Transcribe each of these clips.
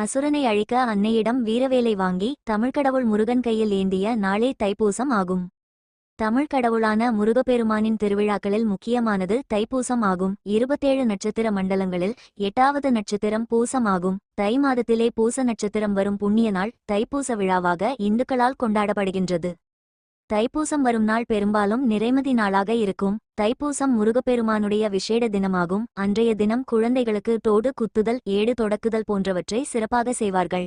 அசுரனை அழிக்க அன்னையிடம் வீரவேலை வாங்கி தமிழ்கடவுள் முருகன் கையில் ஏந்திய நாளே தைப்பூசம் ஆகும். தமிழ் கடவுளான முருகப்பெருமானின் திருவிழாக்களில் முக்கியமானது தைப்பூசம் ஆகும். இருபத்தேழு நட்சத்திர மண்டலங்களில் எட்டாவது நட்சத்திரம் பூசம் ஆகும். தை மாதத்திலே பூச நட்சத்திரம் வரும் புண்ணிய நாள் தைப்பூச விழாவாக இந்துக்களால் கொண்டாடப்படுகின்றது. தைப்பூசம் வரும் நாள் பெரும்பாலும் நிறைமதி நாளாக இருக்கும். தைப்பூசம் முருகப்பெருமானுடைய விசேட தினமாகும். அன்றைய தினம் குழந்தைகளுக்கு தோடு குத்துதல் ஏடு தொடக்குதல் போன்றவற்றை சிறப்பாக செய்வார்கள்.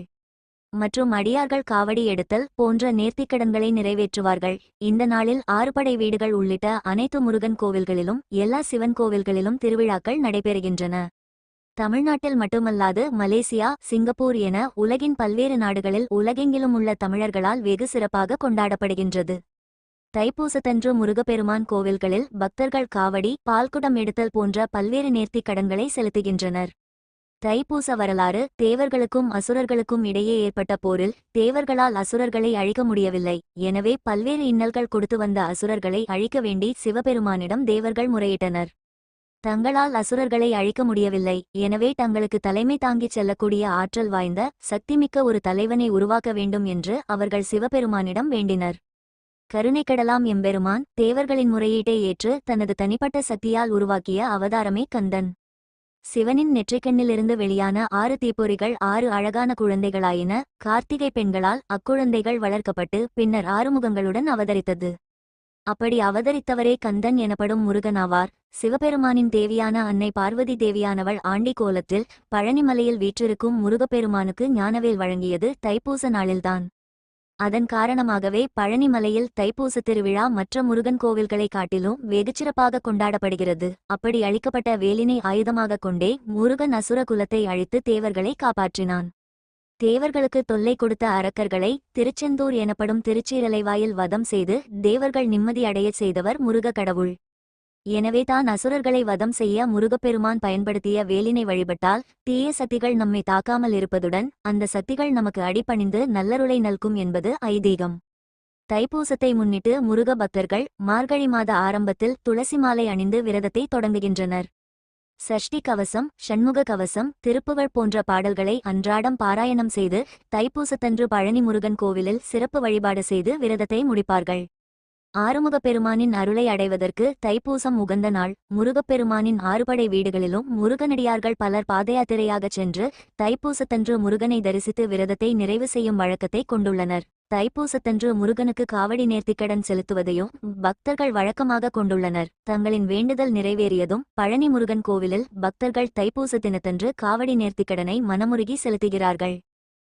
மற்றும் அடியார்கள் காவடி எடுத்தல் போன்ற நேர்த்திக்கடன்களை நிறைவேற்றுவார்கள். இந்த நாளில் ஆறுபடை வீடுகள் உள்ளிட்ட அனைத்து முருகன் கோவில்களிலும் எல்லா சிவன் கோவில்களிலும் திருவிழாக்கள் நடைபெறுகின்றன. தமிழ்நாட்டில் மட்டுமல்லாது மலேசியா சிங்கப்பூர் என உலகின் பல்வேறு நாடுகளில் உலகெங்கிலும் உள்ள தமிழர்களால் வெகு சிறப்பாக கொண்டாடப்படுகின்றது. தைப்பூசத்தன்று முருகப்பெருமான் கோவில்களில் பக்தர்கள் காவடி பால்குடம் எடுத்தல் போன்ற பல்வேறு நேர்த்திக் கடன்களை செலுத்துகின்றனர். தைப்பூச வரலாறு தேவர்களுக்கும் அசுரர்களுக்கும் இடையே ஏற்பட்ட போரில் தேவர்களால் அசுரர்களை அழிக்க முடியவில்லை. எனவே பல்வேறு இன்னல்கள் கொடுத்து வந்த அசுரர்களை அழிக்க வேண்டி சிவபெருமானிடம் தேவர்கள் முறையிட்டனர். தங்களால் அசுரர்களை அழிக்க முடியவில்லை. எனவே தங்களுக்கு தலைமை தாங்கிச் செல்லக்கூடிய ஆற்றல் வாய்ந்த சக்திமிக்க ஒரு தலைவனை உருவாக்க வேண்டும் என்று அவர்கள் சிவபெருமானிடம் வேண்டினர். கருணைக்கடலாம் எம்பெருமான் தேவர்களின் முறையீட்டை ஏற்று தனது தனிப்பட்ட சக்தியால் உருவாக்கிய அவதாரமே கந்தன். சிவனின் நெற்றிக்கண்ணிலிருந்து வெளியான ஆறு தீப்பொறிகள் ஆறு அழகான குழந்தைகளாயின. கார்த்திகை பெண்களால் அக்குழந்தைகள் வளர்க்கப்பட்டு பின்னர் ஆறுமுகங்களுடன் அவதரித்தது. அப்படி அவதரித்தவரே கந்தன் எனப்படும் முருகனாவார் சிவபெருமானின் தேவியான அன்னை பார்வதி தேவியானவள் ஆண்டி கோலத்தில் பழனிமலையில் வீற்றிருக்கும் முருகப்பெருமானுக்கு ஞானவேல் வழங்கியது தைப்பூச நாளில்தான். அதன் காரணமாகவே பழனிமலையில் தைப்பூச திருவிழா மற்ற முருகன் கோவில்களை காட்டிலும் வெகுச்சிறப்பாக கொண்டாடப்படுகிறது. அப்படி அழிக்கப்பட்ட வேலினை ஆயுதமாகக் கொண்டே முருகன் அசுர குலத்தை அழித்து தேவர்களை காப்பாற்றினான். தேவர்களுக்கு தொல்லை கொடுத்த அரக்கர்களை திருச்செந்தூர் எனப்படும் திருச்சீரலைவாயில் வதம் செய்து தேவர்கள் நிம்மதியடையச் செய்தவர் முருக கடவுள். எனவே தான் அசுரர்களை வதம் செய்ய முருகப்பெருமான் பயன்படுத்திய வேலினை வழிபட்டால் தீய சக்திகள் நம்மை தாக்காமல் இருப்பதுடன் அந்த சக்திகள் நமக்கு அடிபணிந்து நல்லருளை நல்கும் என்பது ஐதீகம். தைப்பூசத்தை முன்னிட்டு முருக பக்தர்கள் மார்கழி மாத ஆரம்பத்தில் துளசி மாலை அணிந்து விரதத்தை தொடங்குகின்றனர். சஷ்டி கவசம் ஷண்முக கவசம் திருப்புகழ் போன்ற பாடல்களை அன்றாடம் பாராயணம் செய்து தைப்பூசத்தன்று பழனி முருகன் கோவிலில் சிறப்பு வழிபாடு செய்து விரதத்தை முடிப்பார்கள். ஆறுமுகப் பெருமானின் அருளை அடைவதற்கு தைப்பூசம் உகந்த நாள். முருகப்பெருமானின் ஆறுபடை வீடுகளிலும் முருகனடியார்கள் பலர் பாதயாத்திரையாகச் சென்று தைப்பூசத்தன்று முருகனை தரிசித்து விரதத்தை நிறைவு செய்யும் வழக்கத்தை கொண்டுள்ளனர். தைப்பூசத்தன்று முருகனுக்கு காவடி நேர்த்திக்கடன் செலுத்துவதையும் பக்தர்கள் வழக்கமாக கொண்டுள்ளனர். தங்களின் வேண்டுதல் நிறைவேறியதும் பழனி முருகன் கோவிலில் பக்தர்கள் தைப்பூச தினத்தன்று காவடி நேர்த்திக்கடனை மனமுருகி செலுத்துகிறார்கள்.